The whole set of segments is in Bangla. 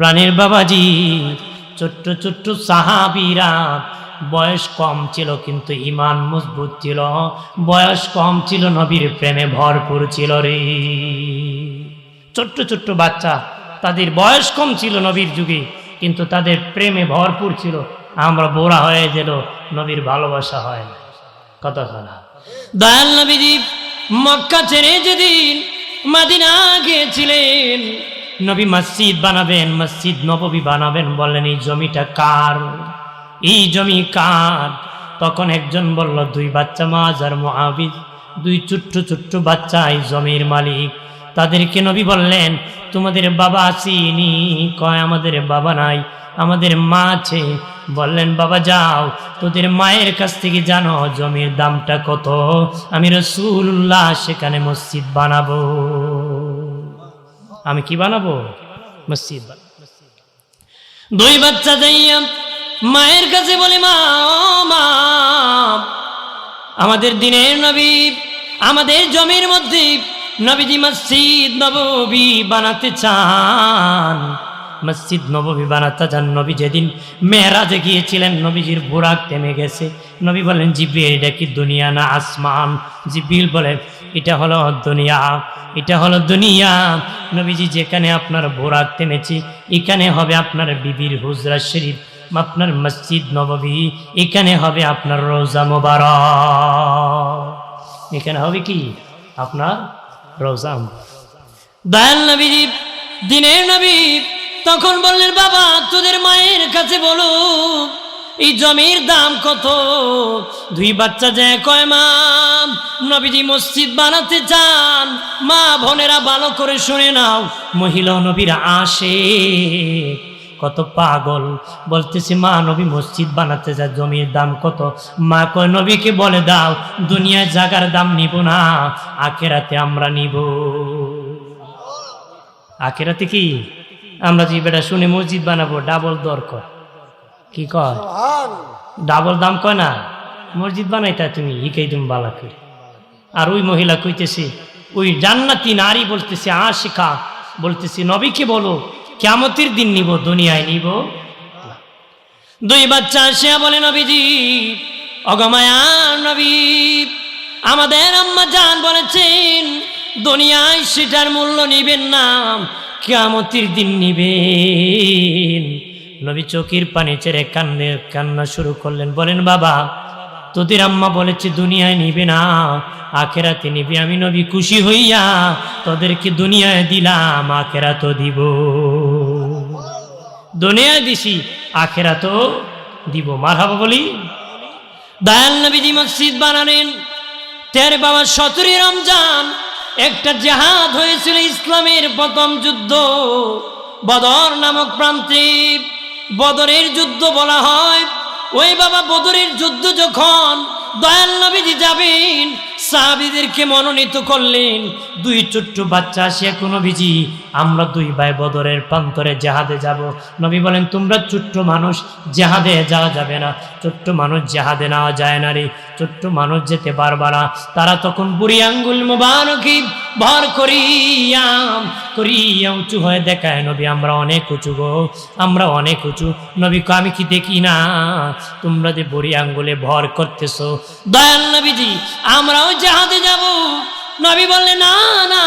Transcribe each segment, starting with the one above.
প্রাণের বাবাজি, ছোট্ট ছোট্ট সাহাবিরা, বয়স কম ছিল কিন্তু ইমান মজবুত ছিল, বয়স কম ছিল, নবীর প্রেমে ভরপুর ছিল রে। ছোট্ট ছোট্ট বাচ্চা, তাদের বয়স কম ছিল নবীর যুগে, কিন্তু তাদের প্রেমে ভরপুর ছিল। আমরা বোরা হয়ে গেল নবীর ভালোবাসা হয় না। কথা খারাপ দয়াল নবীজি মক্কা ছেড়ে যেদিন মাদিনা গিয়েছিলেন নবী মসজিদ বানাবেন, মসজিদ নববী বানাবেন বললেন এই জমিটা কার? এই জমি কার? তখন একজন বলল, দুই বাচ্চা মাজার মহাবিদ দুই ছোট্ট ছোট্ট বাচ্চা, এই জমির মালিক। তাদেরকে নবী বললেন, তোমাদের বাবা আসিনি কয়, আমাদের বাবা নাই, আমাদের মা আছে। বললেন, বাবা, যাও, তোদের মায়ের কাছ থেকে জানো জমির দামটা কত, আমি রসুল্লাহ সেখানে মসজিদ বানাবো। আমি কি বানাবো? মসজিদ দুই বাচ্চা যাইয়া মায়ের কাছে বলে, মা মা, আমাদের দিনের নবী, আমাদের জমির মধ্যে নবীজি মসজিদ নববী বানাতে চান। মসজিদ নববী বানাতে চান। নবী যেদিন মেহরাজে গিয়েছিলেন, নবীজির বুরাক থেমে গেছে। নবী বলেন, জিব্রিল, এটা কি দুনিয়া না আসমান? জিব্রিল বলেন এটা হলো দুনিয়া, এটা হলো দুনিয়া। নবীজি, যেখানে আপনার বোরাক থেমেছি এখানে হবে আপনার বিবির হুজরা শরীফ, আপনার মসজিদ নববী, এখানে হবে আপনার রোজা মোবারক। এখানে হবে কি? আপনার রোজা দয়াল নবীজি, দিনের নবী, তখন বললেন, বাবা, তোদের মায়ের কাছে বলো এই জমির দাম কত? দুই বাচ্চা যে কয়, মা, নবীজি মসজিদ বানাতে চান। মা, বোনেরা ভালো করে শুনে নাও। মহিলা নবীরা আসে। কত পাগল। বলতেছি, মা, নবী মসজিদ বানাতে যায় জমির দাম কত? মা কয়, নবীকে বলে দাও, দুনিয়ায় জাগার দাম নিব না, আখেরাতে আমরা নিব। আখেরাতে কি? আমরা যে বেটা শুনে মসজিদ বানাবো, ডাবল দর কর কি কয়? ডাবল দাম কয় না? মসজিদ বানাইতা তুমি, ইকাই তুমি বালা করে আর ওই মহিলা কইতেছে, ওই জান্নাতি নারী বলতেছে, আশিকা, বলতেছে, নবীকে বলো কেমতির দিন নিব, দুনিয়ায় নিব। দুই বাচ্চা আসিয়া বলে, নবীজি অগমায়া নবী, আমাদের আম্মা জান বলেছেন, দুনিয়ায় সেটার মূল্য নিবেন না কেমতির দিন নিবেন। নবী চোখের পানি ছেড়ে কান্নে কান্না শুরু করলেন। বলেন, বাবা, তোদের আম্মা বলেছে, দুনিয়ায় নিবে না, আখেরাতে নিবি। আমি নবী খুশি হইয়া তোদেরকে দুনিয়ায় দিলাম আখেরা তো দিব। দুনিয়ায় দিছি তো দিব। মার হাবা বলি? দয়াল নবীজি মসজিদ বানালেন। তের বাবা সতেরো রমজান, একটা জাহাদ হয়েছিল ইসলামের প্রথম যুদ্ধ, বদর নামক প্রান্তে। বদরের যুদ্ধ বলা হয়। ওই বাবা বদরের যুদ্ধ যখন দয়াল নবীজি যাবেন, সাহাবিদেরকে মনোনীত করলেন, দুই ছোট্ট বাচ্চা আসিয়া কোনো বিজি আমরা দুই ভাই বদরের প্রান্তরে জাহাদে যাব। নবী বলেন, তোমরা ছোট্ট মানুষ, জাহাদে যাওয়া যাবে না। ছোট্ট মানুষ জাহাদে নেওয়া যায় না রে। ছোট্ট মানুষ যেতে পারবা না। তারা তখন বুড়ি আঙ্গুল মুবারকি ভর করিয়াম করিয়া উঁচু হয়ে দেখায় নবী আমরা অনেক উঁচু গো আমরা অনেক উঁচু। নবী কো, আমি কি দেখি না? তোমরা যে বুড়ি আঙ্গুলে ভর করতেছো। দয়াল নবীজি আমরাও যাহাতে যাব। নবী বললে, না না,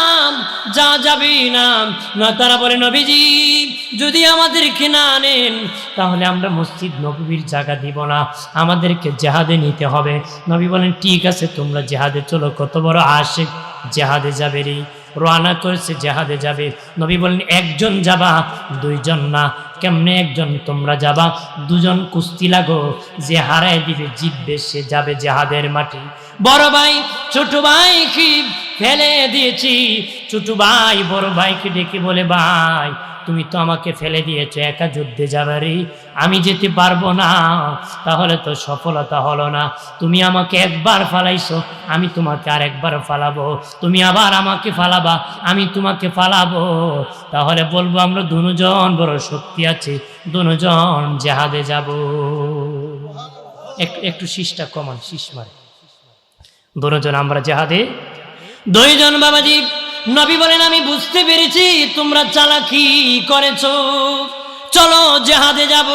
যা যাবে নাম না, তারা বলে, নবীজি, যদি আমাদেরকে না আনেন তাহলে আমরা মসজিদ নবীর জায়গা দিব না। আমাদেরকে জেহাদে নিতে হবে। নবী বলেন, ঠিক আছে, তোমরা জেহাদে চলো। কত বড় আশেক জেহাদে যাবে রে। রোয়ানা করেছে, জেহাদে যাবে। নবী বলেন, একজন যাবা, দুইজন না। কেমনে একজন? তোমরা যাবা। দুজন কুস্তি লাগো। যে হারায় দিবে, জিতবে, সে যাবে জেহাদের মাটি বড় ভাই, ছোট ভাই কি ফেলে দিয়েছি। ছোট ভাই, বড় ভাইকে ডেকে বলে, ভাই, তুমি তো আমাকে ফেলে দিয়েছ, একা যুদ্ধে যাবে রে। আমি যেতে পারব না, তাহলে তো সফলতা হলো না। তুমি আমাকে একবার ফালাইছো, আমি তোমাকে আর একবার ফালাবো। তুমি আবার আমাকে ফালাবা, আমি তোমাকে ফালাবো। তাহলে বলব, আমরা দুজন বড় শক্তি আছে, দুজন জাহাদে যাব। একটু একটু শীষটা কমান, শীষ মারে। দুজন আমরা জাহাদে। দুইজন বাবাজি, নবী বলেন, আমি বুঝতে পেরেছি তোমরা চালাকি করেছ। চলো জেহাদে যাব।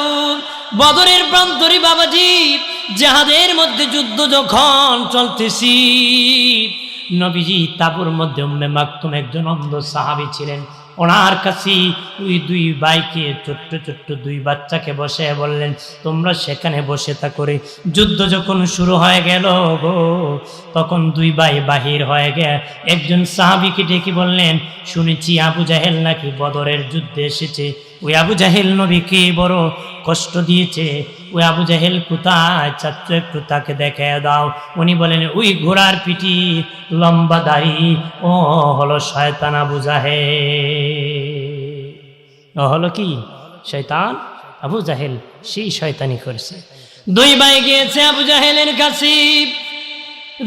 বদরের প্রান্তরে বাবাজি, জেহাদের মধ্যে যুদ্ধ যখন চলতেছি, নবীজি তাপুর মধ্যে উম্মে মাকতুম একজন অন্ধ সাহাবী ছিলেন। ওনার কাছে ওই দুই ভাইকে, ছোট্ট ছোট্ট দুই বাচ্চাকে বসে বললেন, তোমরা সেখানে বসে তা করে যুদ্ধ যখন শুরু হয়ে গেল গো, তখন দুই ভাই বাহির হয়ে গে একজন সাহাবিকে ডেকে বললেন, শুনেছি আবু জাহেল নাকি বদরের যুদ্ধে এসেছে। ওই আবু জাহেল নবীকে বড় কষ্ট দিয়েছে। ওই আবু জাহেল কোথায়? চাচ্ছ একটু তাকে দেখে দাও। উনি বলেন, ওই ঘোড়ার পিটি লম্বা দাড়ি, ও হলো শয়তান আবু জাহেল। ও হলো কি? শয়তান আবু জাহেল, সেই শয়তানি করছে। দুই ভাই গিয়েছে আবু জাহেলের কাছে।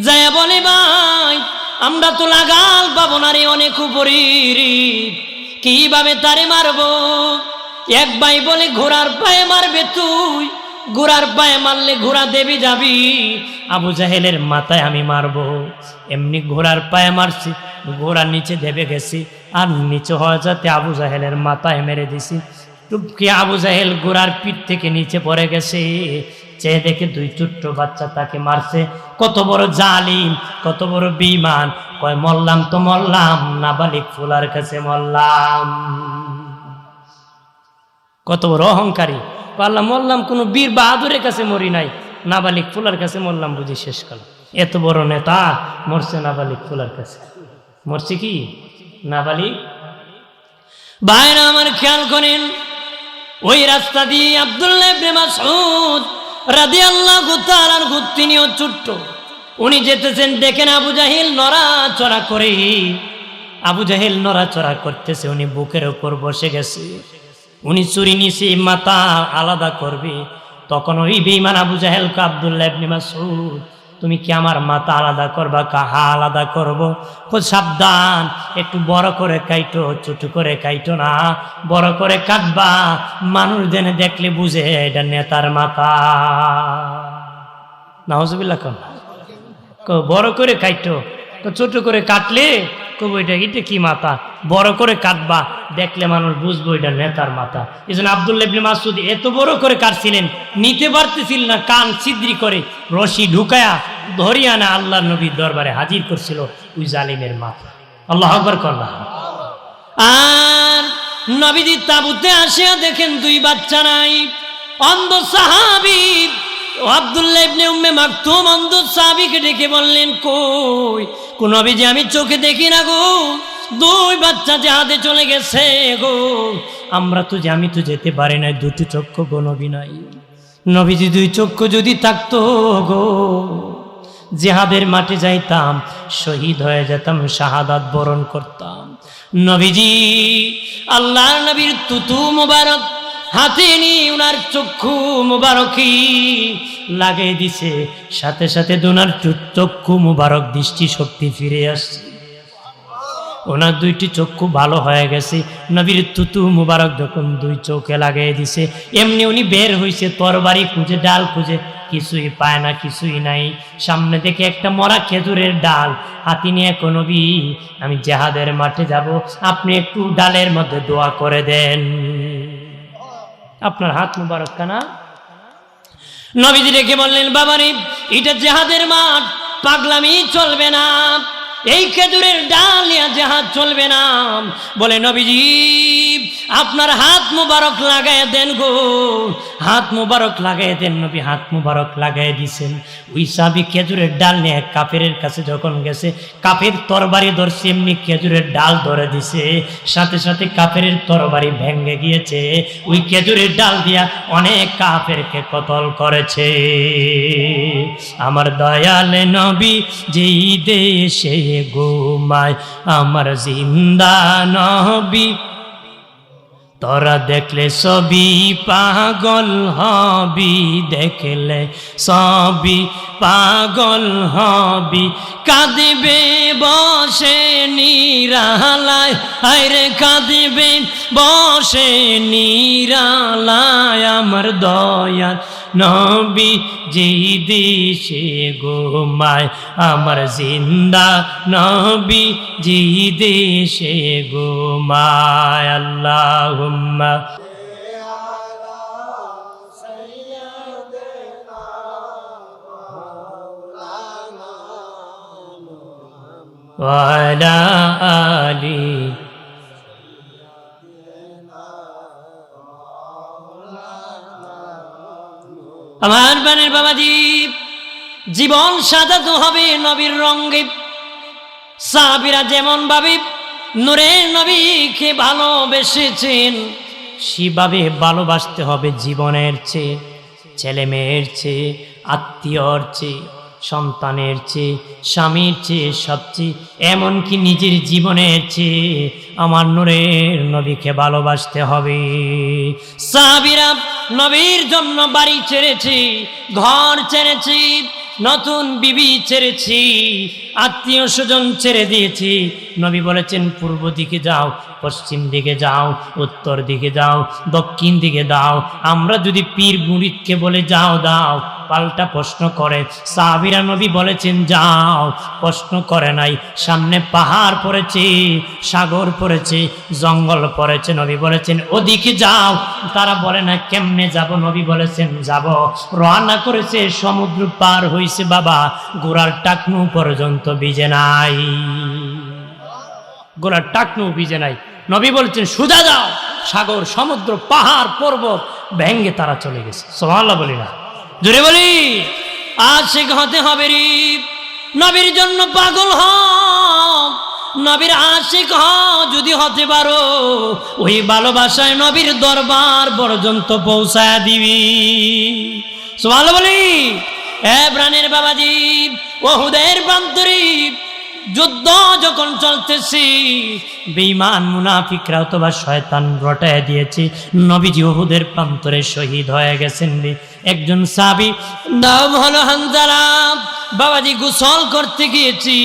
যায় বলে, ভাই, আমরা তো লাগাল পাবো না রে অনেক উপরের কীভাবে তারে মারবো? এক ভাই বলে, ঘোড়ার পায়ে মারবে তুই। ঘোড়ার পায়ে মারলে ঘোড়া দেবী যাবি। আবু জাহেলের মাথায় আমি মারবো। এমনি ঘোড়ার পায়ে মারছি ঘোড়ার নিচে দেবে গেছি, আর নিচে হওয়া যাতে আবু জাহেলের মাথায় মেরে দিছি। টুপকে আবু জাহেল গোড়ার পিঠ থেকে নিচে পড়ে গেছে। চেয়ে দেখে দুই ছোট্ট বাচ্চা তাকে মারছে। কত বড় জালিম, কত বড় বিমান কয়, মরলাম তো মরলাম, নাবালিক ফুলার কাছে মরলাম। কত বড় অহংকারী। পারলাম মরলাম কোনো বীর বাহাদুরের কাছে মরি নাই। নাবালিক ফুলার কাছে মরলাম বুঝি শেষ কাল এত বড় নেতা মরছে নাবালিক ফুলার কাছে। মরছে কি? নাবালিক? ভাইরা আমার খেয়াল করেন, ওই রাস্তা দিয়ে আবদুল্লাহ রাধি আল্লাহ গুতালার তিনিও ছোট্ট। উনি যেতেছেন দেখেন আবু জাহিল নড়াচড়া করে আবু জাহিল নড়াচড়া করতেছে, উনি বুকের ওপর বসে গেছে। উনি চুরি নিছে, মাথা আলাদা করবে। তখন ওই বেইমান আবু জাহেলকে আবদুল্লাহ তুমি কি আমার মাথা আলাদা করবা, কাহা আলাদা করব? ও সাবধান, একটু বড় করে কাইটো, ছোট করে কাইটো না, বড় করে কাটবা, মানুষ দেনে দেখলে বুঝে, এটা নেতার মাথা। নাহজবিল্লা কন কো বড় করে কাইটো ছোট করে কাটলে, কবো এটা এটা কি মাথা? বড় করে কাটবা, দেখলে মানুষ বুঝব এটা নেতার মাথা। এই জন্য আবদুল্লাহ ইবনে মাসুদ এত বড় করে কাটছিলেন, নিতে পারতেছিল না, কান ছিদ্রি করে রশি ঢুকায়া ধরিয়া না আল্লাহ নবীর দরবারে হাজির করছিল ওই জালিমের মাথা। আল্লাহ আকবর করলাম আর নবীজি তাবুতে আসিয়া দেখেন দুই বাচ্চা নাই, অন্ধ সাহাবি আব্দুল্লাহ ইবনে উম্মে মাকতুম অন্ধ সাহাবিকে ডেকে বললেন, কই, কোন নবীজি আমি চোখে দেখি না গো? দুই বাচ্চা জাহাজে চলে গেছে গো। আমরা তো যে, আমি তো যেতে পারি না দুটো চক্ষু গো নবী নাই। নবীজি দুই চক্ষু যদি থাকতো গো, জেহাদের মাঠে যাইতাম, শহীদ হয়ে যেতাম, শাহাদাত বরণ করতাম। নবীজি আল্লাহ নবীর তুতু মুবারক হাতে নিয়ে উনার চক্ষু মুবারকি লাগিয়ে দিছে। সাথে সাথে দোনার চক্ষু মুবারক দৃষ্টি শক্তি ফিরে আসছে। ওনার দুইটি চক্ষু ভালো হয়ে গেছে। নবীর তুতু মুবারক যখন দুই চোখে লাগিয়ে দিছে, এমনি উনি বের হইছে, তরবারি খুঁজে, ডাল খুঁজে, কিছুই পায় না, কিছুই নাই। সামনে থেকে একটা মরা খেজুরের ডাল। হাতি নিয়ে নবী, আমি জেহাদের মাঠে যাব। আপনি একটু ডালের মধ্যে দোয়া করে দেন। আপনার হাত মুবারক কানা। নবীজি রেখে বললেন বাবারি এটা জেহাদের মাঠ পাগলামি চলবে না। এই খেজুরের ডাল নিয়ে জাহাজ চলবে না। বলে নবীজি, আপনার হাত মুবারক লাগাই দেন গো। হাত মুবারক লাগাই দেন নবী, হাত মুবারক লাগাই দিছেন। ওই সাবি খেজুরের ডাল নিয়ে কাপের কাছে যখন গেছে কাপের তরবারি ধরছে, এমনি খেজুরের ডাল ধরে দিছে। সাথে সাথে কাপের তরবারি ভেঙে গিয়েছে। ওই খেজুরের ডাল দিয়া অনেক কাফেরকে কতল করেছে। আমার দয়াল নবী, যেই দেশে ঘুমায়। আমার জিন্দা নবী, তোরা দেখলে সবই পাগল হবি, দেখলে সবই পাগল হবি। কাঁদিবে বসে নিরালায় আরে কাঁদিবে বসে নিরালায়। আমার দয়াল নবী যেই দেশে গোমায় আমার জিন্দা নবী যেই দেশে গোমায় আল্লাহ وعلى آله আমার বানের বাবাজি, জীবন সাজাতে হবে নবীর রঙ্গে সাহাবিরা যেমন ভাবে নূরের নবীকে ভালোবেসেছেন, সেভাবে ভালোবাসতে হবে জীবনের চেয়ে ছেলে মেয়ের চেয়ে, আত্মীয়র চেয়ে। সন্তানের চেয়ে, স্বামীর চেয়ে সবচেয়ে, এমনকি নিজের জীবনের চেয়ে আমার নূরের নবীকে ভালোবাসতে হবে। সাহাবিরা নবীর জন্য বাড়ি ছেড়েছি, ঘর ছেড়েছি, নতুন বিবি ছেড়েছি, আত্মীয় স্বজন ছেড়ে দিয়েছি। নবী বলেছেন, পূর্ব দিকে যাও, পশ্চিম দিকে যাও, উত্তর দিকে যাও, দক্ষিণ দিকে দাও। আমরা যদি পীর মুরিদকে বলে, যাও, দাও। পাল্টা প্রশ্ন করে। সাহাবিরা নবী বলেছেন, যাও, প্রশ্ন করে নাই। সামনে পাহাড় পড়েছে, সাগর পড়েছে, জঙ্গল পড়েছে। নবী বলেছেন, ওদিকে যাও। তারা বলে, না, কেমনে যাব? নবী বলেছেন, যাব। রওনা করেছে, সমুদ্র পার হইছে, বাবা। গোড়ার টাকনু পর্যন্ত বিজে নাই। গোড়ার টাকনু বিজে নাই। নবী বলছেন, সুজা যাও। সাগর, সমুদ্র, পাহাড়, পর্বত ভেঙ্গে তারা চলে গেছে। সোমাল্লাহ বলি না জোরে বলি আশিক হতে হবে রে নবীর জন্য পাগল হ নবীর আশিক হ যদি হতে পারো, ওই ভালোবাসায় নবীর দরবার পর্যন্ত পৌঁছায় দিবি। সোমাল বলি, এ প্রাণের বাবাজি, ওহুদের বান্তরী যুদ্ধ যখন চলতেছি বেঈমান মুনাফিকরা অথবা শয়তান রটায় দিয়েছে। নবীজি ওহুদের প্রান্তরে শহীদ হয়ে গেছেন রে। একজন সাবি নাম হলো হানজালা, বাবাজি গোসল করতে গিয়েছি।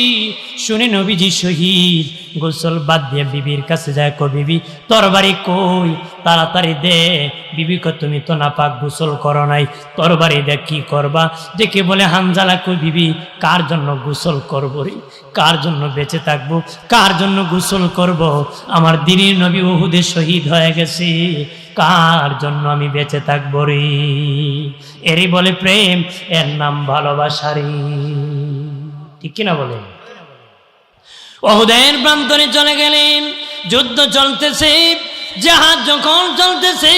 শুনে নবীজি শহীদ, গোসল বাদ দিয়ে বিবির কাছে যায়, কো বিবি, তোর বাড়ি কই? তাড়াতাড়ি দে, বিবি কো, তুমি তো না পাক গোসল করো নাই। তোর বাড়ি দে, কি করবা? দেখে বলে, হানজালা কই বিবি, কার জন্য গোসল করব রে? কার জন্য বেঁচে থাকব? কার জন্য গোসল করব? আমার দিনের নবী ওহুদে শহীদ হয়ে গেছে। কার জন্য আমি বেঁচে থাকব রে? এরই বলে প্রেম, এর নাম ভালোবাসা রে। ঠিক কিনা বলে ওহুদের প্রান্তরে চলে গেলেন। যুদ্ধ চলতেছে, জাহাজ যখন চলতেছে,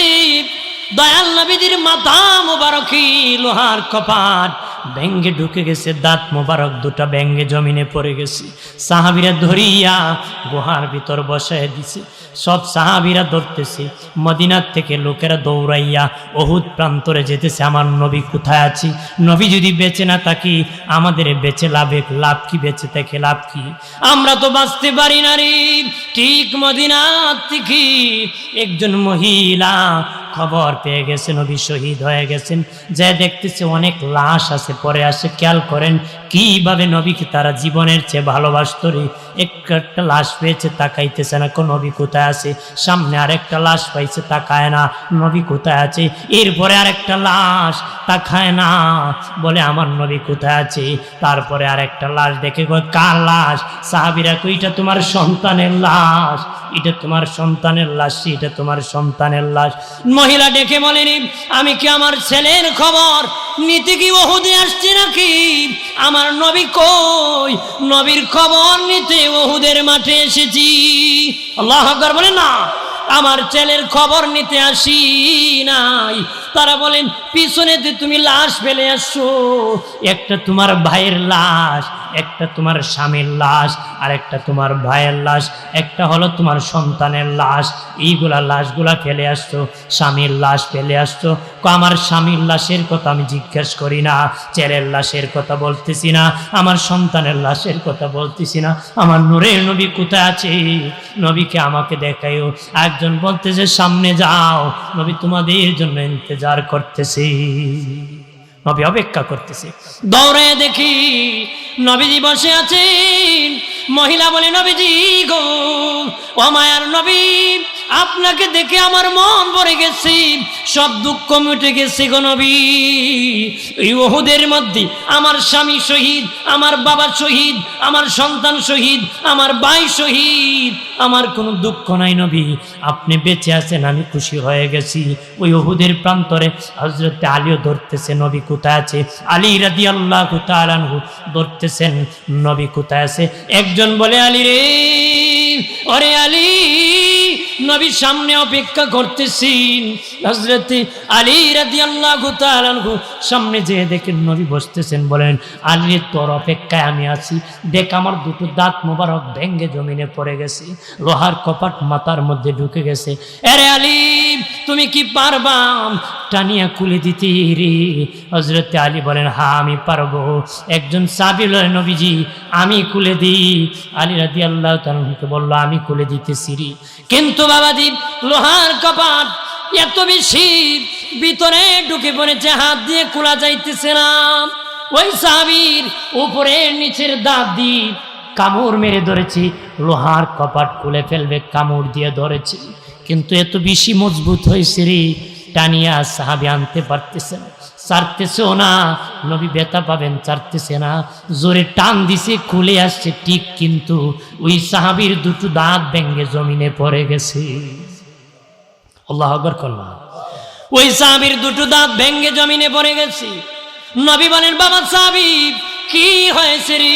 দয়াল নবীদের মাথা মোবারকি লোহার কপাট ব্যাঙ্গে ঢুকে গেছে, দাঁত মোবারক দুটা ব্যাঙ্গে জমিনে পড়ে গেছে। সাহাবিরা ধরিয়া গুহার ভিতর বসায় দিছে। সব সাহাবিরা ধরতেছে। মদিনার থেকে লোকেরা দৌড়াইয়া অহুদ প্রান্তরে যেতেছে, আমার নবী কোথায় আছি? নবী যদি বেঁচে না থাকি, আমাদের বেঁচে লাভে লাভ কি? বেঁচে থেকে লাভ কি? আমরা তো বাঁচতে পারি না রে। ঠিক মদিনার থেকে একজন মহিলা খবর পেয়ে গেছেন নবী শহীদ হয়ে গেছেন। যে দেখতেছে অনেক লাশ আছে, পরে আসে, খেয়াল করেন কীভাবে নবীকে তারা জীবনের চেয়ে ভালোবাসত রে? একটা লাশ পেয়েছে, তাকাইতেছে না। কোন নবী কোথায় আছে? সামনে আরেকটা লাশ পাইছে, তাকায় না। নবী কোথায় আছে? এরপরে আরেকটা লাশ, তাকায় না। বলে, আমার নবী কোথায় আছে? তারপরে আরেকটা লাশ দেখে কার লাশ? সাহাবিরা কই এটা তোমার সন্তানের লাশ। এটা তোমার সন্তানের লাশ, এটা তোমার সন্তানের লাশ। মহিলা ডেকে বলেনি আমি কি আমার ছেলের খবর? নিতে কি ওহুদে আসছে নাকি? আমার নবী কই? নবীর খবর নিতে ওহুদের মাঠে এসেছি। আল্লাহ বলে, না, আমার ছেলের খবর নিতে আসি নাই। তারা বলেন, পিছনে যে তুমি লাশ ফেলে আসছো, একটা তোমার ভাইয়ের লাশ, একটা তোমার স্বামীর লাশ, আর একটা তোমার ভাইয়ের লাশ, একটা হলো তোমার সন্তানের লাশ। এইগুলা লাশগুলা ফেলে আসছো, স্বামীর লাশ ফেলে আসছো। আমার স্বামীর লাশের কথা আমি জিজ্ঞেস করি না, ছেলের লাশের কথা বলতেছি না, আমার সন্তানের লাশের কথা বলতেছি না, আমার নূরের নবী কোথায় আছে? নবীকে আমাকে দেখাইও একজন বলতেছে, সামনে যাও, নবী তোমাদের জন্য ইন্তজার করতেছি। নবী অপেক্ষা করতেছে। দৌড়ে দেখি নবীজি বসে আছেন। মহিলা বলে, নবীজি গো, ও মায়ার নবী, আপনাকে দেখে আমার মন ভরে গেছে। সব দুঃখ মিটে গেছে গো নবী। ওহুদের মধ্যে আমার স্বামী শহীদ, আমার বাবা শহীদ, আমার সন্তান শহীদ, আমার ভাই শহীদ আমার কোনো দুঃখ নাই নবী। আপনি বেঁচে আছেন, আমি খুশি হয়ে গেছি। ওই ওহুদের প্রান্তরে হজরত আলীও ধরতেছে, নবী কোথায় আছে? আলী রাদি আল্লাহ কুতালানহু ধরতেছেন, নবী কোথায় আছে? একজন বলে, আলী রে, ওরে আলী, নবীর সামনে অপেক্ষা করতেছেন। হজরত আলী রাদি আল্লাহ কুতালানহু সামনে যেয়ে দেখেন নবী বসতেছেন, বলেন, আলী তোর অপেক্ষায় আমি আছি। দেখ, আমার দুটো দাঁত মোবারক ভেঙ্গে জমিনে পড়ে গেছে। লোহার কপাট মাথার মধ্যে ঢুকে গেছে। আরে আলী তুমি কি পারবা? টানিয়া খুলে দিতে রে। হজরত আলী বলেন, হা, আমি পারব। একজন সাবিল নবীজি, আমি খুলে দিই। আলী রাদি আল্লাহ তালকে বলল, আমি খুলে দিতেছি রে। কিন্তু বাবাজি, লোহার কপাট এত বেশি ভিতরে ঢুকে পড়েছে, হাত দিয়ে খোলা যাইতেছে না। ওই সাবির উপরের নিচের দাঁত দিয়ে কামড় মেরে ধরেছি, লোহার কপাট খুলে ফেলবে, কামড় দিয়ে ধরেছি। কিন্তু এত বেশি মজবুত হয়েছে রে, টানিয়া সাহাবি আনতে পারতেছে না। চারতেছেও না, নবী বেতা পাবেন চারতেছে না। জোরে টান দিছে, খুলে আসছে, ঠিক কিন্তু ওই সাহাবির দুটো দাঁত ভেঙ্গে জমিনে পড়ে গেছে। আল্লাহ আকবর করলাম ওই সাহাবির দুটো দাঁত ভেঙ্গে জমিনে পড়ে গেছে। নবী বলেন, বাবা সাহাবি, কি হয়েছে রে?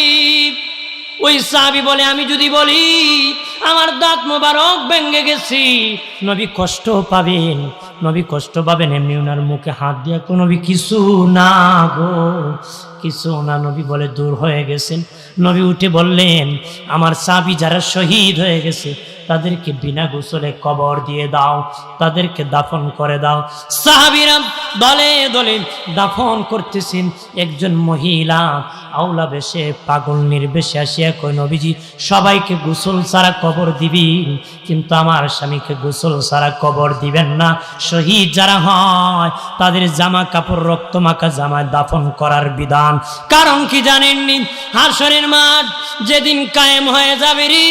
ওই সাহাবি বলে, আমি যদি বলি, আমার দাঁত মোবারক ভেঙে গেছি, নবী কষ্ট পাবেন, নবী কষ্ট পাবেন, এমনি ওনার মুখে হাত দিয়া কোনো নবী, কিছু না গো, কিছু না। নবী বলে, দূর হয়ে গেছেন। নবী উঠে বললেন, আমার সাবি যারা শহীদ হয়ে গেছে তাদেরকে বিনা গোসলে কবর দিয়ে দাও, তাদেরকে দাফন করে দাও। সাহাবিরা দলে দলে দাফন করতেছেন। একজন মহিলা আউলা বেশে, পাগল নির্বেশে আসিয়া কই নবীজি, সবাইকে গোসল ছাড়া কবর দিবি? কিন্তু আমার স্বামীকে গোসল ছাড়া কবর দিবেন না। শহীদ যারা হয়, তাদের জামা কাপড়, রক্ত মাখা জামায় দাফন করার বিধান। কারণ কি জানেননি? হাসরের মাঠ যেদিন কায়েম হয়ে যাবে রে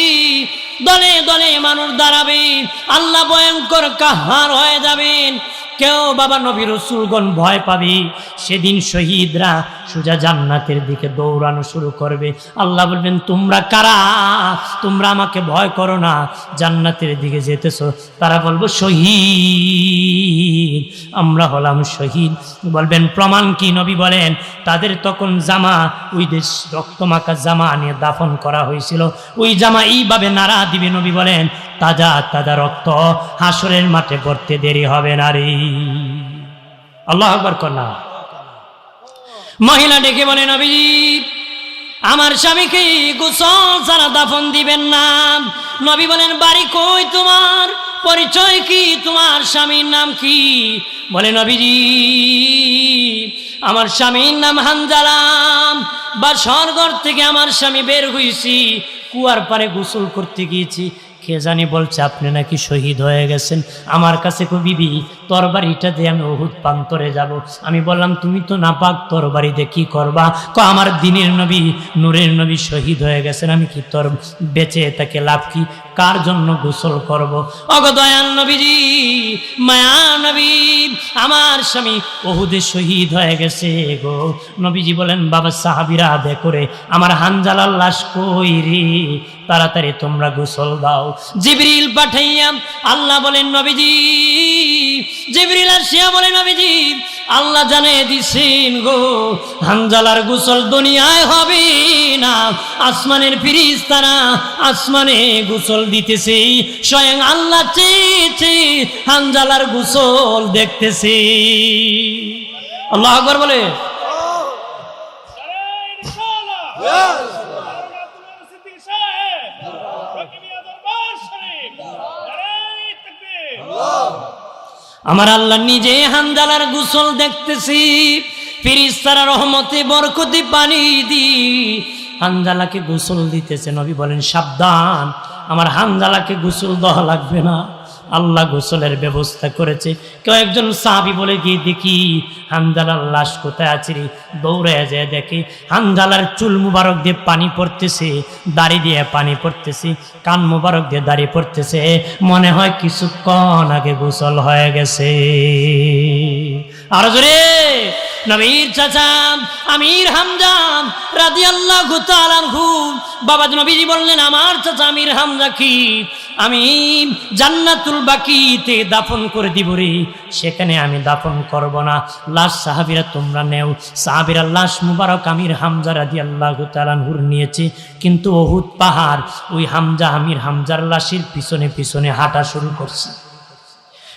দলে দলে মানুষ দাঁড়াবেন। আল্লাহ ভয়ঙ্কর কাহার হয়ে যাবেন। কেউ বাবা নবী রসুলগণ ভয় পাবে? সেদিন শহীদরা সোজা জান্নাতের দিকে দৌড়ানো শুরু করবে। আল্লাহ বলবেন, তোমরা কারা? তোমরা আমাকে ভয় করো না। জান্নাতের দিকে যেতেছো। তারা বলব, শহীদ, আমরা হলাম শহীদ। বলবেন, প্রমাণ কি? নবী বলেন, তাদের তখন জামা, ওই দেশ রক্তমাখা জামা নিয়ে দাফন করা হয়েছিল। ওই জামা এইভাবে নাড়া দিবে। নবী বলেন, তাজা তাজা রক্ত হাসরের মাঠে পড়তে দেরি হবে না রে। আল্লাহ আকবর কন্যা মহিলা ডেকে বলে নবীজি, আমার স্বামীকে গোসল ছাড়া দাফন দিবেন না। নবী বলেন, বাড়ি কই তোমার? পরিচয় কি? তোমার স্বামীর নাম কি? বলে, নবীজি, আমার স্বামীর নাম হানজালাম। বা স্বর্গর থেকে আমার স্বামী বের হয়েছি কুয়ার পারে গোসল করতে গিয়েছি। কে জানি বলছে, আপনি নাকি শহীদ হয়ে গেছেন। আমার কাছে কো বিবি, তরবারিটা দিয়ে আমি ওহুদ প্রান্তরে যাব। আমি বললাম, তুমি তো নাপাক তরবারি দিয়ে কি করবা? ক, আমার দিনের নবী, নূরের নবী শহীদ হয়ে গেছেন। আমি কি তর বেঁচে তাকে লাভ কি? কার জন্য গোসল করব? অগ দয়াল নবীজি, মায়া নবী, আমার স্বামী ওহুদে শহীদ হয়ে গেছে গো। নবীজি বলেন, বাবা সাহাবিরা আদে করে আমার হানজালার লাশ কই রে? তাড়াতাড়ি তোমরা গোসল দাও। জিবরিল পাঠাইয়া আল্লাহ বলেন, নবীজি, জিবরিল আসিয়া বলেন নবীজি আল্লাহ জানে দিছেন গো হানজালার গোসল দুনিয়ায় হবে না। আসমানের ফিরিস তারা আসমানে গোসল দিতেছে স্বয়ং আল্লাহ চেয়েছে হানজালার গোসল দেখতেছে। আল্লাহ আকবর বলে। আমার আল্লাহ নিজে হানজালার গুসল দেখতেছি, ফিরিস্তারা রহমতে বরকতি পানি দি হানজালাকে গোসল দিতেছে, নবী বলেন, সাবধান, আমার হানজালাকে গুসল দেওয়া লাগবে না। আল্লাহ গোসলের ব্যবস্থা করেছে। কেউ একজন সাহাবি বলে, গিয়ে দেখি হানজালার লাশ কোথায় আছে রে? দৌড়ে যায়, দেখে হানজালার চুল মুবারক দিয়ে পানি পড়তেছে, দাড়ি দিয়ে পানি পড়তেছে, কান মুবারক দিয়ে দাড়ি পড়তেছে। মনে হয় কিছুক্ষণ আগে গোসল হয়ে গেছে। আরও জোরে, নবীর চাচা, আমির হামজাম রাজি আল্লাহ বাবা নবীজি বললেন, আমার চাচা আমির হামজা কি? আমি জান্নাতুল বাকিতে দাফন করে দিব রে। সেখানে আমি দাফন করব না। লাশ সাহাবিরা তোমরা নেও। সাহাবিরা লাশ মুবারক আমির হামজা রাদি আল্লাহ তালানহুর নিয়েছে। কিন্তু অহুদ পাহাড় ওই হামজা আমির হামজার লাশের পিছনে পিছনে হাঁটা শুরু করছে।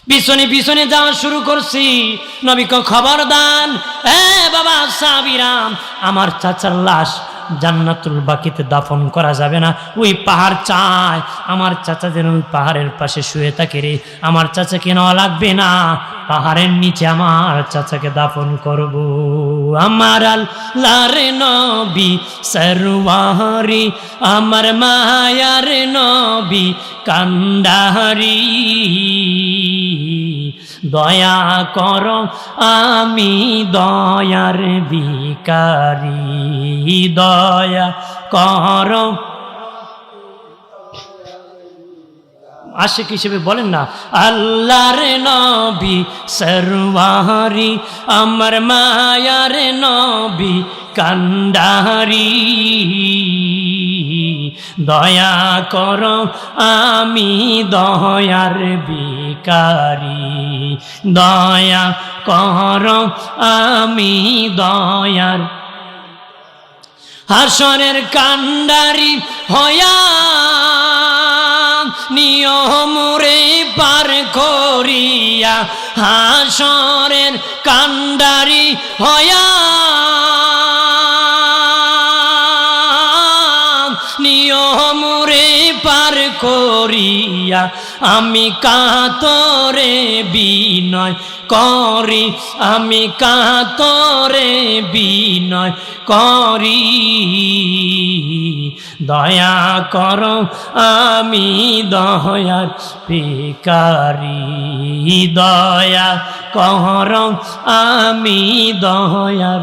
পিছনে পিছনে যাওয়া শুরু করছি। নবীক খবর দান। হ্যাঁ বাবা সাবিরাম আমার চাচার লাশ জান্নাতুল বাকিতে দাফন করা যাবে না। ওই পাহাড় চায়, আমার চাচা যেন ওই পাহাড়ের পাশে শুয়ে থাকে রে। আমার চাচাকে নেওয়া লাগবে না, পাহাড়ের নিচে আমার চাচাকে দাফন করব। আমার আল্লাহর নবী সরওয়ারি, আমার মায়ার নবী কান্ডাহারি দয়া কর, আমি দয়ার বিকারি দয়া কর। আশেক হিসেবে বলেন না, আল্লাহর নবী সরওয়ারি আমার মায়ার নবী কান্ডারি দয়া কর, আমি দয়ার বিকারি দয়া কর, আমি দয়ার হাসরের কান্ডারি হয়া নিয়মরে পার করিয়া হাসরের কান্ডারি হয়া করিয়া, আমি কাতরে বিনয় করি, আমি কাতরে বিনয় করি। দয়া কর, আমি দয়ার পিকারি দয়া কর, আমি দয়ার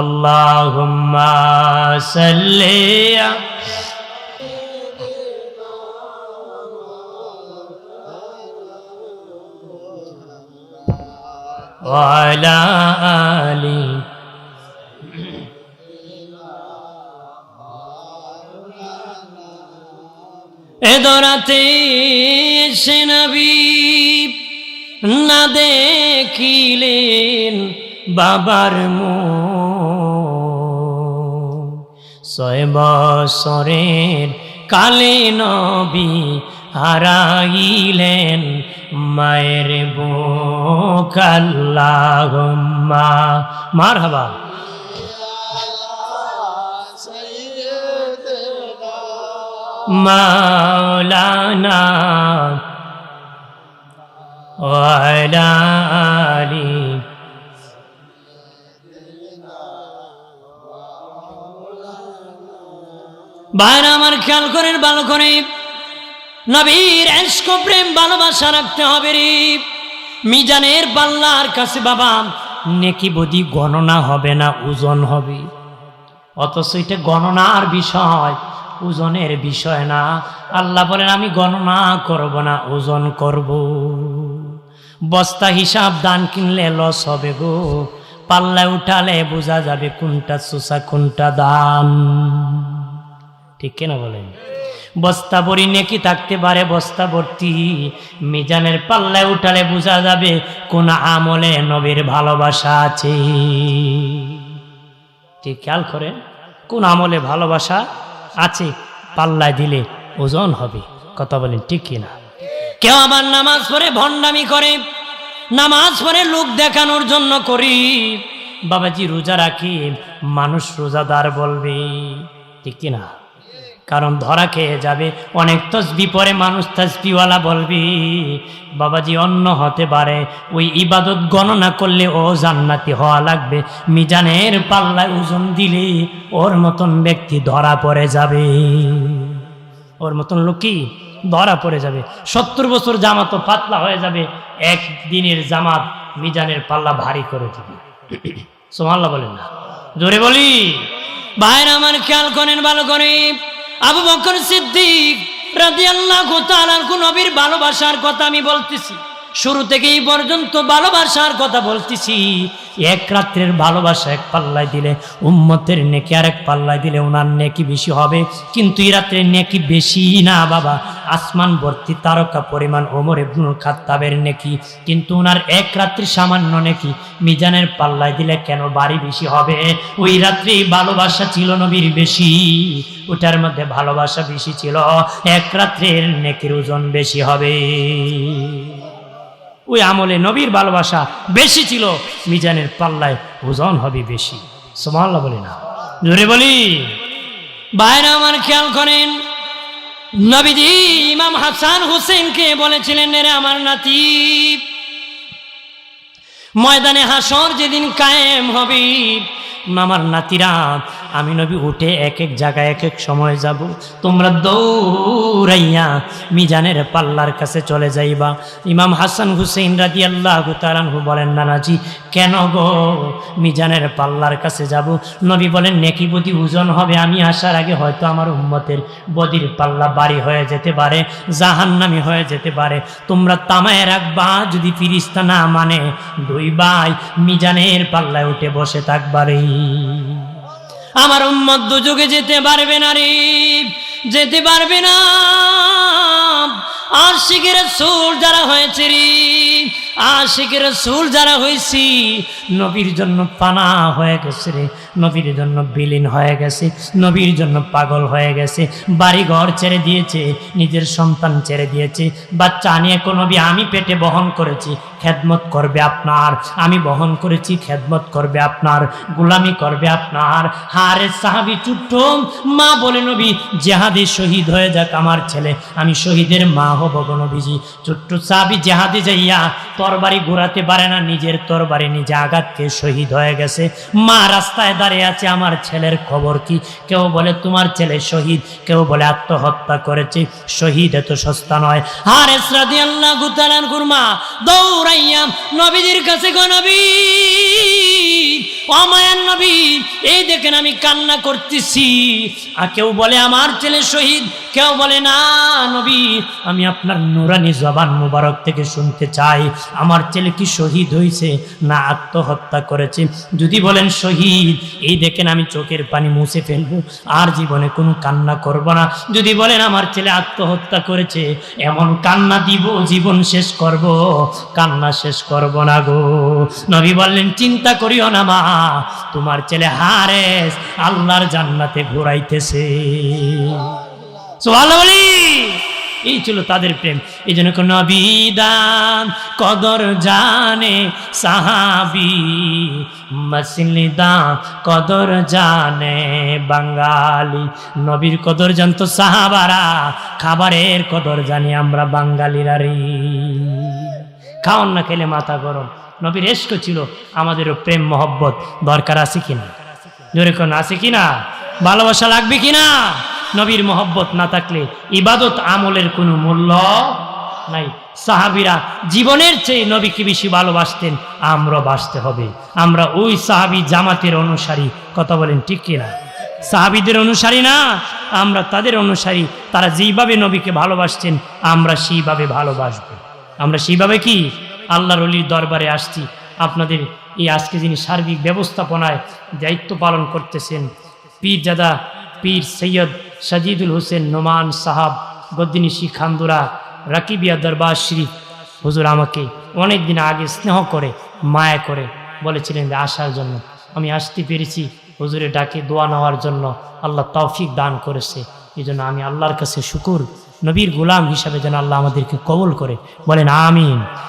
আল্লাহুম্মা সাল্লি وعلى آله এদরাতে সে নবী না দেখিলেন বাবার মো ছয় বছরের কালে নবী হারাইলেন মায়ের বোকাল্লাহ মার হাবা মাওলানা আলী বাইরে আমার খেয়াল করেন ভালো করে নবীর এস্ক প্রেম ভালোবাসা রাখতে হবে রে। মিজানের পাল্লার কাছে, বাবা, নেকি বদি গণনা হবে না, ওজন হবে। অথচ এটা গণনার বিষয়, ওজনের বিষয় না। আল্লাহ বলেন, আমি গণনা করব না, ওজন করব। বস্তা হিসাব দান কিনলে লস হবে গো। পাল্লায় উঠালে বোঝা যাবে কোনটা চোষা কোনটা দান ঠিক কেনা বলেন? বস্তা ভরি নেকি থাকতে পারে বস্তা ভর্তি। মিজানের পাল্লায় উঠালে বোঝা যাবে কোন আমলে নবীর ভালোবাসা আছে। ঠিক খেয়াল করেন, কোন আমলে ভালোবাসা আছে, পাল্লায় দিলে ওজন হবে। কথা বলেন ঠিক কিনা? কেউ আবার নামাজ পড়ে ভণ্ডামি করে, নামাজ পড়ে লোক দেখানোর জন্য করি। বাবাজি রোজা রাখি, মানুষ রোজাদার বলবে। ঠিক কিনা? কারণ ধরা খেয়ে যাবে। অনেক তসবি পরে মানুষ তসবিওয়ালা বলবি, বাবাজি অন্য হতে পারে। ওই ইবাদত গণনা করলে ও জান্নাতি হওয়া লাগবে। মিজানের পাল্লায় ওজন দিলে ওর মতন ব্যক্তি ধরা পড়ে যাবে। ওর মতন লোক কি? ধরা পড়ে যাবে। সত্তর বছর জামাতও পাতলা হয়ে যাবে। এক দিনের জামাত মিজানের পাল্লা ভারী করে দিবে। সোমাল্লা বলেন না। জোরে বলি। ভাইরা আমার খেয়াল করেন, ভালো করে আবু বকর সিদ্দিক আল্লাহ নবীর ভালোবাসার কথা আমি বলতেছি। শুরু থেকে এই পর্যন্ত ভালোবাসার কথা বলতেছি। এক রাত্রের ভালোবাসা এক পাল্লায় দিলে, উম্মতের নেকি আর এক পাল্লায় দিলে ওনার নেকি বেশি হবে। কিন্তু এই রাত্রের নেকি বেশি না, বাবা। আসমান ভর্তি তারকা পরিমাণ ওমর ইবনুল খাত্তাবের নেকি। কিন্তু ওনার এক রাত্রি সামান্য নেকি মিজানের পাল্লায় দিলে কেন বাড়ি বেশি হবে? ওই রাত্রি ভালোবাসা ছিল নবীর বেশি। ওটার মধ্যে ভালোবাসা বেশি ছিল, এক রাত্রের নেকির ওজন বেশি হবে। ওই আমলে নবীর ভালোবাসা বেশি ছিল, মিজানের পাল্লায় ওজন হবে বেশি। সোমাল্লা বলি না। জোরে বলি। বাইরে আমার খেয়াল করেন, নবীজি ইমাম হাসান হুসেনকে বলেছিলেন রে আমার নাতি, ময়দানে হাসর যেদিন কায়েম হবে আমার নাতিরা, আমি নবী উঠে এক এক জায়গায় এক এক সময় যাব। তোমরা দৌড়াইয়া মিজানের পাল্লার কাছে চলে যাইবা। ইমাম হাসান হুসেন রাজি আল্লাহ তালানহু বলেন, নানাজি, কেন গো মিজানের পাল্লার কাছে যাব? নবী বলেন, নেকি বদি ওজন হবে, আমি আসার আগে হয়তো আমার উম্মতের বদির পাল্লা বাড়ি হয়ে যেতে পারে, জাহান্নামি হয়ে যেতে পারে। তোমরা তামায় রাখবা, যদি ফিরিস্তা না মানে দুই ভাই মিজানের পাল্লায় উঠে বসে থাকবারে আমার উম্মত দুযোগে যেতে পারবে না রে, যেতে পারবে না। আর শিখের সুর যারা হয়েছে রে আশিকের সুল যারা হয়েছি নবীর জন্য পানা হয়ে গেছে রে, নবীর জন্য বিলীন হয়ে গেছে, নবীর জন্য পাগল হয়ে গেছে বাড়ি ঘর ছেড়ে দিয়েছে, নিজের সন্তান ছেড়ে দিয়েছে, বাচ্চা নিয়ে কোনো নবী আমি পেটে বহন করেছি, খেদমত করবে আপনার, আমি বহন করেছি, খেদমত করবে আপনার, গুলামি করবে আপনার, হারে সাহাবি চুট্ট, মা বলে নবী, জেহাদি শহীদ হয়ে যাক আমার ছেলে, আমি শহীদের মা হব নবীজি, চুট্টু সাহাবি জেহাদি যাইয়া তরবারি ঘোরাতে পারে না, নিজের তরবারি নিজে আঘাতকে শহীদ হয়ে গেছে। মা রাস্তায় দাঁড়িয়ে আছে, আমার ছেলের খবর কি? কেউ বলে, তোমার ছেলে শহীদ। কেউ বলে, আত্মহত্যা করেছে। শহীদ এত সস্তা নয়। আর শ্রাদি আল্লাহ গুতালান কুরমা দৌড়াইয়া নবীদের কাছে গো নবী। অমায়ান নবী, এই দেখেন আমি কান্না করতেছি। আর কেউ বলে আমার ছেলে শহীদ, কেউ বলে, না নবী, আমি আপনার নুরানি জবান মুবারক থেকে শুনতে চাই। আমার ছেলে কি শহীদ হয়েছে না, আত্মহত্যা করেছে। যদি বলেন শহীদ, এই দেখেন আমি চোখের পানি মুছে ফেলব, আর জীবনে কোনো কান্না করব না। যদি বলেন আমার ছেলে আত্মহত্যা করেছে, এমন কান্না দিব, জীবন শেষ করব, কান্না শেষ করব না গো। নবী বললেন, চিন্তা করিও না মা তোমার ছেলে হারেস আল্লাহর জান্নাতে ঘোরাইতেছে। এই ছিল তাদের প্রেম। এই জন্য নবিদান কদর জানে সাহাবি। মসলিদান কদর জানে বাঙালি। নবীর কদর জানতো সাহাবারা, খাবারের কদর জানি আমরা বাঙালিরা রে খাওয়ান না, খেলে মাথা গরম। নবীর এস্ক ছিল আমাদেরও প্রেম, মহব্বত দরকার আছে কিনা? জোরে কোন আছে কিনা? ভালোবাসা লাগবে কিনা? নবীর মহব্বত না থাকলে ইবাদত আমলের কোনো মূল্য নাই। সাহাবিরা জীবনের চেয়ে নবীকে বেশি ভালোবাসতেন, আমরা বাসতে হবে। আমরা ওই সাহাবি জামাতের অনুসারী, কথা বলেন ঠিক কিনা? সাহাবিদের অনুসারী না, আমরা তাদের অনুসারী। তারা যেইভাবে নবীকে ভালোবাসছেন আমরা সেইভাবে ভালোবাসবো। আমরা সেইভাবে কি? আল্লাহর অলির দরবারে আসছি। আপনাদের এই আজকে যিনি সার্বিক ব্যবস্থাপনায় দায়িত্ব পালন করতেছেন, পীর জাদা পীর সৈয়দ সাজিদুল হোসেন নোমান সাহাব গদ্দিনিশি খান্দুরা রাকিবিয়া দরবার শরীফ, হুজুর আমাকে অনেক দিন আগে স্নেহ করে, মায়া করে বলেছিলেন যে আসার জন্য। আমি আসতে পেরেছি, হুজুরের ডাকে দোয়া নেওয়ার জন্য আল্লাহ তৌফিক দান করেছে। এই জন্য আমি আল্লাহর কাছে শুকুর, নবীর গোলাম হিসাবে যেন আল্লাহ আমাদেরকে কবল করে। বলেন, আমিন।